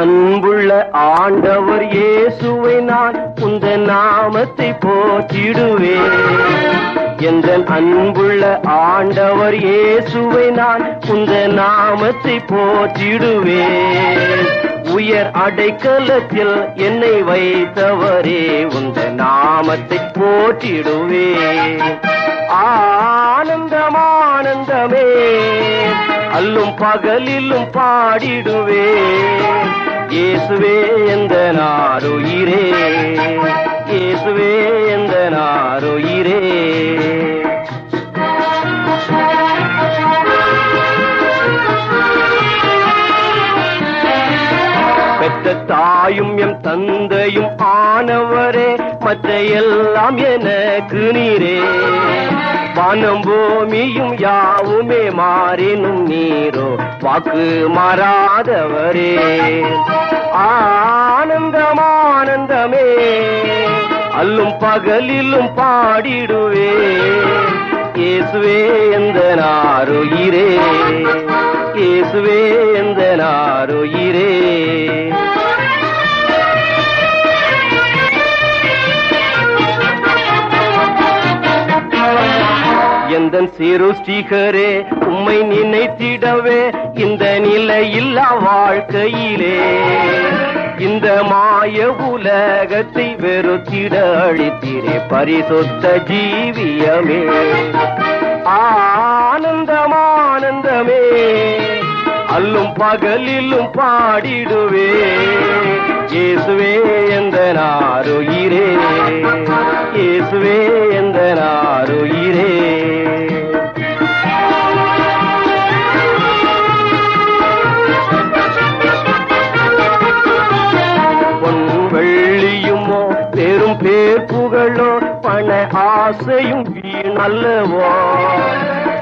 அன்புள்ள ஆண்டவர் இயேசுவை நான் உந்த நாமத்தை போற்றிடுவேன். எந்த அன்புள்ள ஆண்டவர் இயேசுவை நான் உந்த நாமத்தை போற்றிடுவேன். உயர் அடைக்கலத்தில் என்னை வைத்தவரே உந்த நாமத்தை போற்றிடுவேன். ஆனந்தம் ஆனந்தமே அல்லும் பகலிலும் பாடிடுவே இயேசுவே எந்த நாருயிரே பெற்ற தாயும் எம் தந்தையும் ஆனவரே மற்ற எல்லாம் எனக்கு நீரே. வானம் பூமியும் யாவுமே மாறினும் நீரோ வாக்கு மாறாதவரே. ஆனந்தம் ஆனந்தமே அல்லும் பகலிலும் பாடிடுவே. இயேசுவே எந்த நாருயிரே இயேசுவே எந்த நாருயிரே. எந்த சிறு ஸ்ரீகரே உம்மை நினைத்திடவே இந்த நிலையில்லா வாழ்க்கையிலே. இந்த மாய உலகத்தை வெறுத்திட அழித்திரே பரிசுத்த ஜீவியமே. ஆனந்தமானந்தமே அல்லும் பகலிலும் பாடிடுவே. இயேசுவே எந்த நாருயிரே இயேசுவே பேர் புகழோ பண ஆசையும் வீணல்லவோ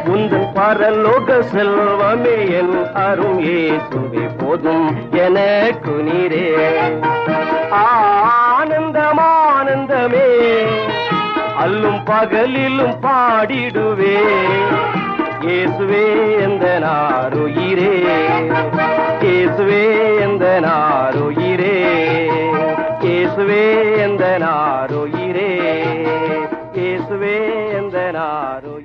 உந்தன் பரலோக செல்வமே என் அரும் ஏசுவே போதும் எனக்கு நீரே. ஆனந்தமானந்தமே அல்லும் பகலிலும் பாடிடுவே. இயேசுவே எந்த நாருயிரே இயேசுவே எந்த நாருயிரே? இயேசுவே எந்த நாரு